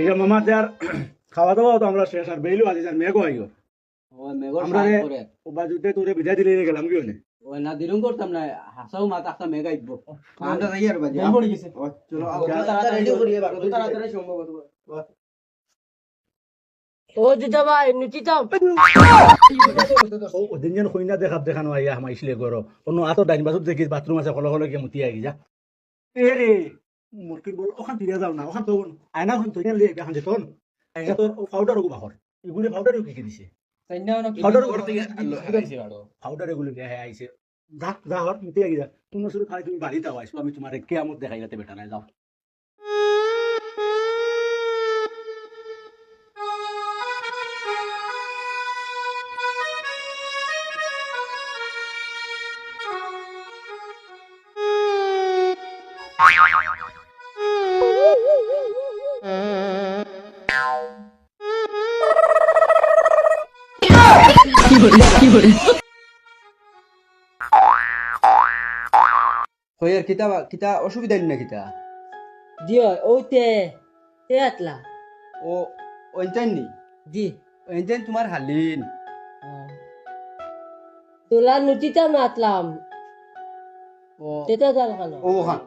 আইয়া মামা যার খাওয়া দাওয়া তো আমরা শেষ আর বেইলো আজি যার মেঘও মেঘর আমরা সাজ রে- ও বাজুতে তোরে বিদায় দিলে গেলাম কি হনে ওই না দিরুম করতাম না হাসাও মাত একটা মেঘ আইব আমরা যাই আর বাজি? পড়ে গেছে। চলো আও। রেডি করি এবার তাড়াতাড়ি সম্ভব হবে। ও দিদা ভাই নুচিতাম যেন কইনা দেখাব দেখানো আইয়া হামাইছিলে গর অন্য আতো ডাইন বাজুত দেখি বাথরুম আছে কল কল গিয়ে মুতি আই যা। এ রে মুরকির বল ওখান ফিরে যাও না ওখান তো আয়না ওখান তো লে এখন যে তোন আইনা তোর পাউডার গো বাহর এগুলি পাউডার কি কি দিছে? পাউডার থেকে পাউডার এগুলি হ্যাঁ আইছে যা যা হর মুতি আই যা। তুমি শুরু খালি তুমি বাড়িতে আইছো আমি তোমার কেয়ামত দেখাই যাতে বেটা নাই যাও। হই আর কিতা কিতা অসুবিধা না কিতা? দিও ওতে তে আতলা। ও ওইটাই নি দি ওইটাই তোমার হালিন তোলা নুচিতাম না আতলাম। ও। তেতে দাল কানো ও খান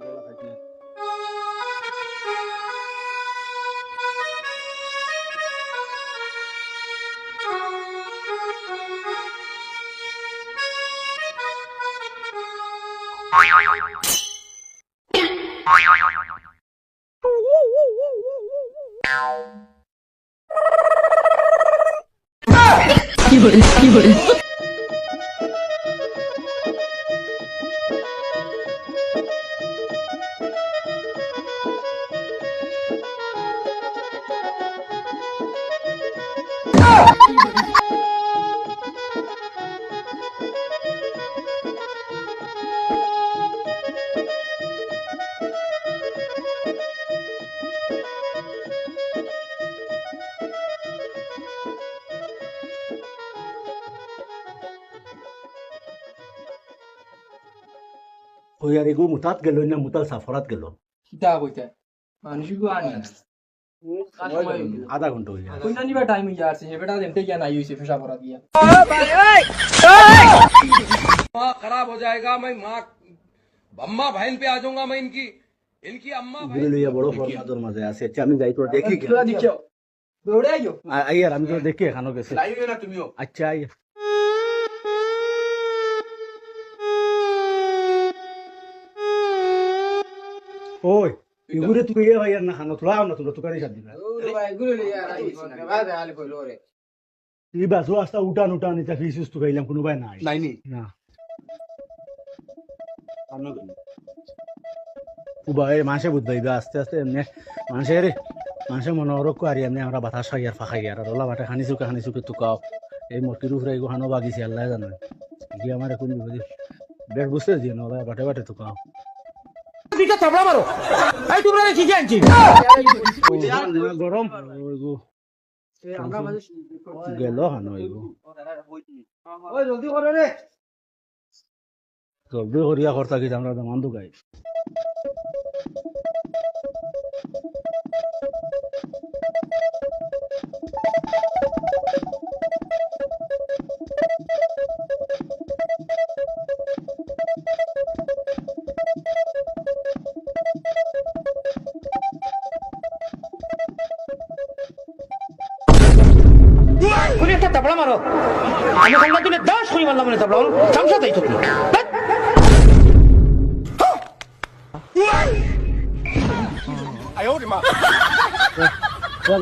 ওই আর এগু মুতাত भुयारिगू मुतात गेलो ना मुताल साफोरात गेलो कित्याक वयता मानशिकू आनी आधा घंटा हो घंटो वयता नहीं बे टाइम यार से बेटा देमते क्या ना यूसी फिर साफोरात गया माँ खराब हो जाएगा मैं माँ अम्मा बहन पे आ जाऊँगा मैं इनकी इनकी अम्मा बहन ये बड़ो फरमादर मज़े आसे अच्छा मैं जाई थोड़ा देखी क्या दिखो दौड़े आइयो आइए हम जो देखिए खानो कैसे लाइव है ना तुम अच्छा आइए ওই ইগুরে তুই ইয়ে ভাইয়ার না খানো তোলা না তোলা তুকারি দিন এই বাসু আস্তা উঠান উঠান এটা ফিস ফিস তুকাইলাম কোনো ভাই নাই। লাইনি না? উবা এই মাসে বুঝবাইবে আস্তে আস্তে এমনি। মানুষে রে মানুষে মনোরক করি এমনি আমরা বাতাস খাই আর ফাঁকাই আর ওলা বাটা খানি চুকে খানি চুকে তুকাও এই মটির উপরে এগো খানো বাগিছে আল্লাহ জানে। কি আমার এখন বিপদে বেশ বুঝতে দিয়ে না ওলা বাটে বাটে তুকাও গরম ওইগো গেল হানো ওই জলদি করো রে জলদি করিয়া কর্তা কি আমরা দামান দুগাই তুমি তাবলা মারো। আমি সামনে দিনে দশ করি মারলাম মানে তাবলা। চামচা তাই তুমি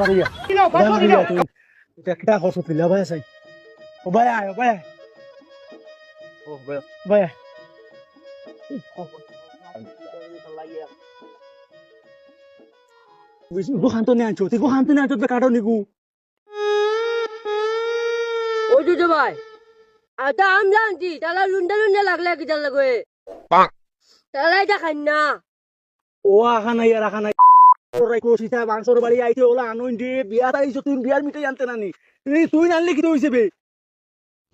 দাঁড়িয়া দাঁড়িয়া তুমি এটা কিটা করছ তুই ভাই আছে ও ভাই আয় ও ভাই ও ও দিদা ভাই আটা আম জানছি তালা লুন্ডা লুন্ডা লাগলে কি তালা এটা খাই না। ও আখা নাই আর আখা নাই। ওরাই কোশিতা মাংসর বাড়ি আইতে ওলা আনুন দে বিয়াত আইছো তুই বিয়ার মিঠাই আনতে নানি। তুই নানলে কি হইছে বে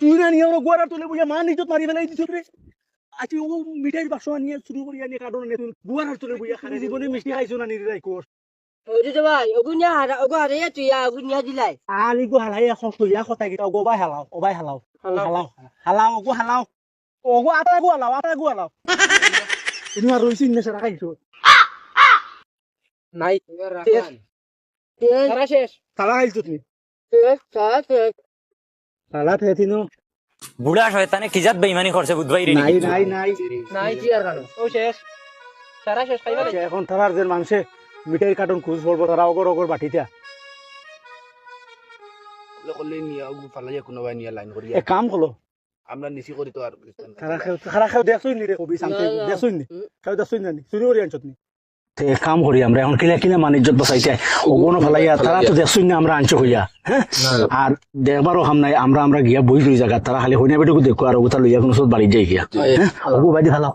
তুই না নিয়ে ওরা গোয়ার তুলে বুঝে মা নিজত মারি ফেলাই দিছ রে। আচ্ছা ও মিঠাইর বাসা নিয়ে শুরু করি আনি কাটো না তুই গোয়ার তুলে বুঝে খালি জীবনে মিষ্টি খাইছো না নিরে রাই কোশ ওইটো যাবাই অগুনিয়া হারা অগু হারাইয়া তুই অগুনিয়া দিলাই আর ইগো হালাই এখন তুইয়া কথা কিটা অগবাই হালাও অবাই হালাও হালাও হালাও অগো হালাও অগো আটা গো হালাও আটা গো হালাও ইনু আর রইছিন না সারা খাইছো নাই সারা শেষ সারা খাইছো তুমি শেষ শেষ শেষ সারা থেতিনো বুড়া শয়তানে কিজাত বেইমানি করছে বুধবাই রে নাই নাই নাই নাই কি আর কানো ও শেষ সারা শেষ খাইবা এখন তারার যে মানুষে মিঠাইয়ের কার্টুন খুঁজ পড়ব তারা অগর অগর এক কাম আমরা নিচি করি তো আর খারা খেও দেখছই নি রে কবি শান্তি না, না। দেখছই নি খেও দেখছই নি চুরি করি আনছত নি কাম করি আমরা এখন কিনা কিনা মান ইজ্জত বসাইছে ওগুনো ফেলাইয়া তারা তো দেখছই না আমরা আনছো হইয়া হ্যাঁ আর দেখবারও হাম নাই আমরা আমরা গিয়া বই লই জায়গা তারা খালি হইনা বেটুকু দেখো আর ওগুতা লইয়া কোনো সব বাড়ি যাই গিয়া ওগু ফেলাও।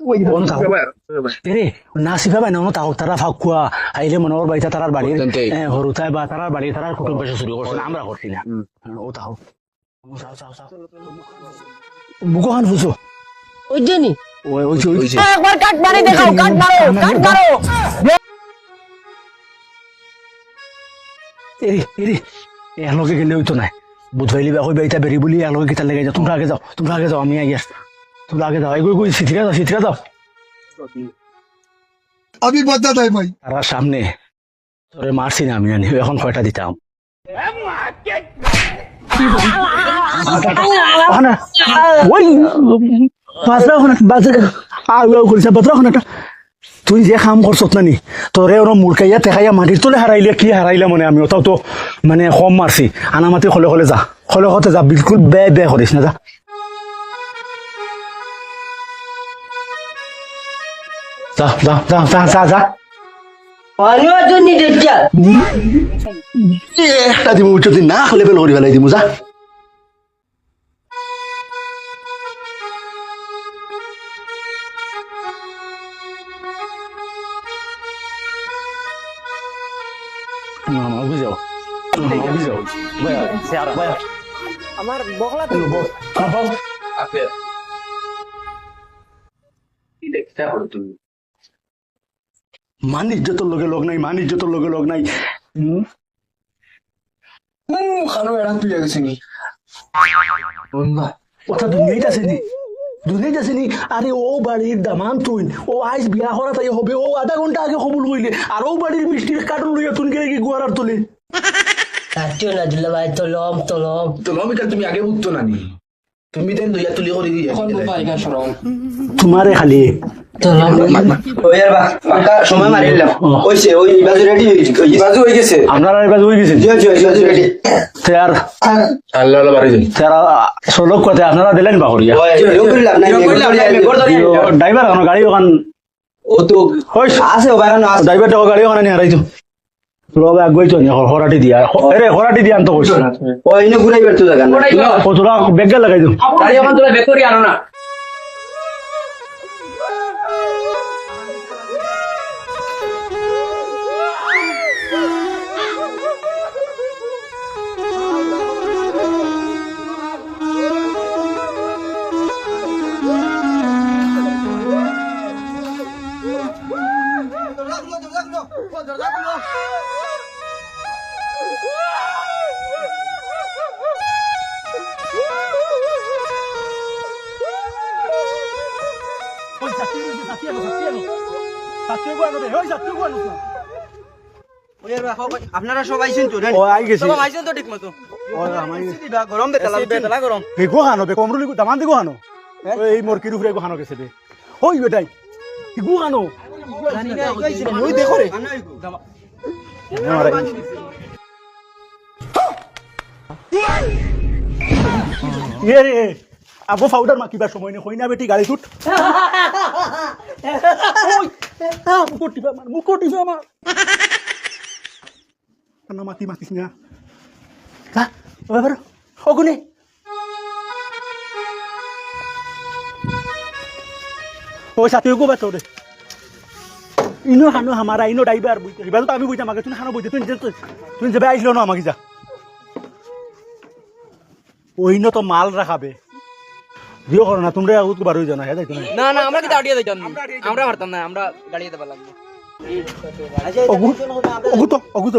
ওই অনু থাকো এরে না সিফা বাই না তাও তারা ফাঁকুয়া আইলে মনে ওর বাড়িতে তারার বাড়ির হ্যাঁ হরুতায় বা তারার বাড়ি তারার কুটুম পেশা শুরু করছে আমরা করছি না ও তাও চাও চাও চাও বুকো হান ফুসো ওই জানি ওই ওই ওই একবার কাট মারি দেখাও কাট মারো কাট মারো এরি এরি এলোকে গেলে হইতো না বুধবাইলি বা কইবা এটা বেরি বলি এলোকে কিতা লেগে যাও তোমরা আগে যাও তোমরা আগে যাও আমি আগে আসছি তুমি আগে দাও এগুলো গুই সিথিকা দাও সিথিকা দাও আমি বদলা দেয় ভাই। তারা সামনে তোরে মারছি না আমি জানি এখন কয়টা দিতাম? তুই যে কাম করছত নানি তোরে ওর মূর্খাইয়া টেকাইয়া মাটির তোলে হারাইলে কি হারাইলে মানে আমি ওটাও তো মানে কম মারছি। আনামাতি হলে হলে যা হলে হতে যা বিলকুল বে বে করিস না যা। যা যা যা যা যা যা পানিও তো নি দেখা একটা উচ্চ দিন না লেভেল করি ফেলাই দিমু যা। অভিযোগ অভিযোগ আমার বগলা মান ইজ্জতর লগে লগ নাই মান ইজ্জতর লগে লগ নাই হুম? খানো এড়া তুই গেছে নি। কথা দুনিয়াইত আছে নি। দুনিয়াইত আছে নি? আরে ও বাড়ির দামান তুই। ও আইস বিয়া করা তাই হবে ও আধা ঘণ্টা আগে কবুল কইলে আর ও বাড়ির মিষ্টির কার্টুন লইয়া তুই কে কি গুয়ার তুলে কাটিও না দিলে ভাই তলম তলম তুমি আগে উঠতো না নি। তুমি দেন দুইয়া তুলি করে তোমারে খালি। বাজু হয়ে গেছে। আপনারা হয়ে আল্লাহ বাড়ি যাই কথা দিলেন বাহরিয়া ড্রাইভার এখন গাড়ি ওখান ও তো আছে ও বাইরে আছে। ড্রাইভারটা গাড়ি ওখানে নিয়ে লবে তো হরাটি দিয়া। আরে হরাটি দিয়া আনতো কইছ। ও ইনে ঘুরাই বেরতো জায়গা না ও তোরা বেগা লাগাই দিও গাড়ি এখন তোরা বেক করি আনো না। আপনারা সব আইছেন তো ও আই গেছি। আইছেন তো ঠিক মতো? ও আমাই গরম বেতলা বেতলা গরম। বেগো হানো বে কমরুলি দামান দিগো হানো এই মরকির উপরে গো হানো গেছে বে ওই বেটাই ইগু ওই দেখো রে। ইয়ে রে আবো পাউডার মাকিবার সময় নেই হইনা বেটি গাড়ি তুট মুকুট টিপা আমার মুকুট টিপা আমার না কা এবার অগুনে ওই সাথে গো বাতো রে ইনো হানো হামারা ইনো ড্রাইভার বুঝতে এবার তো আমি বুঝতাম আগে তুই হানো বুঝতে যে- তুই যাবে আইসলো না আমাকে যা ওইনো তো মাল রাখাবে বিয়ে করো না তোমরা উৎকে বার হয়ে জানা না দেখো না না আমরা কিন্তু আটিয়ে যাই আমরা হারতাম না আমরা গাড়িয়ে দেব লাগবে অগুত অগুত